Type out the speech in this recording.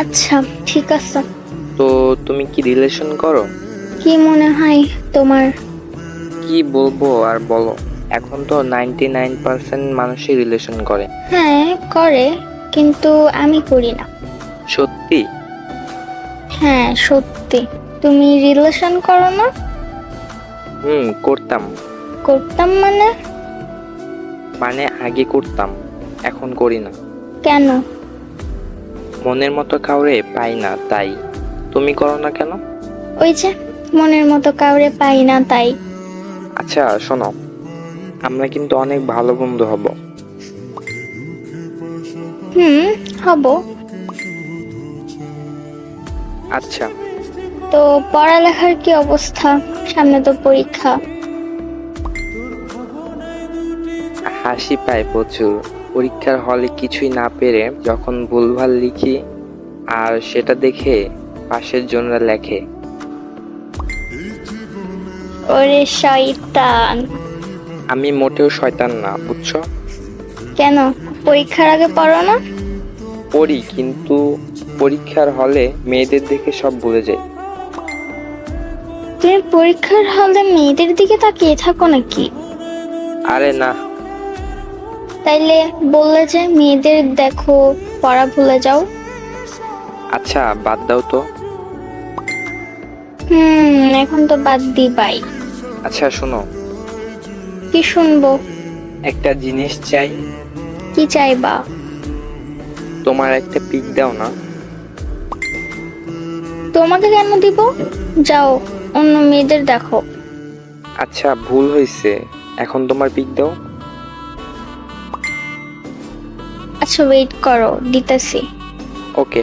আচ্ছা ঠিক আছে। তো তুমি কি রিলেশন করো? কি মনে হয় তোমার? কি বলব আর বলো এখন তো নাইনটি নাইন পার্সেন্ট মানুষই রিলেশন করে। হ্যাঁ করে কিন্তু আমি করি না। সত্যি? হ্যাঁ সত্যি। তুমি রিলেশন করো না? হুম করতাম। করতাম মানে? মানে আগে করতাম এখন করি না। কেন? মনের মতো কাউরে পাই না তাই। তুমি করো না কেন? ওই যে মনের মতো কাউরে পাই না তাই। আচ্ছা শোনো। আমরা কিন্তু অনেক ভালো বন্ধু হব। হুম হব। আচ্ছা। তো পড়ালেখার কি অবস্থা? সামনে তো পরীক্ষা। হাসি পায় প্রচুর। পরীক্ষার হলে কিছুই না পেরে যখন ভুলভাল লিখি আর সেটা দেখে পাশের জনরা লেখে। ওরে শয়তান। আমি মোটেও শয়তান না বুঝছ? কেন? পরীক্ষার আগে পড়ো না? পড়ি কিন্তু পরীক্ষার হলে মেয়েদের দেখে সব ভুলে যাই। তুমি পরীক্ষার হলে মেয়েদের দিকে তাকিয়ে থাকো নাকি? আরে না তাইলে বললে যে মেয়েদের দেখো পড়া ভুলে যাও। আচ্ছা বাদ দাও তো। হুম এখন তো বাদ দিবাই। আচ্ছা শোনো। কি শুনব? একটা জিনিস চাই। কি চাইবা? তোমার একটা পিক দাও না। তোমাকে কেন দিব? যাও অন্য মেয়েদের দেখো। আচ্ছা ভুল হয়েছে এখন তোমার পিক দাও। আচ্ছা ওয়েট করো দিতেছি। ওকে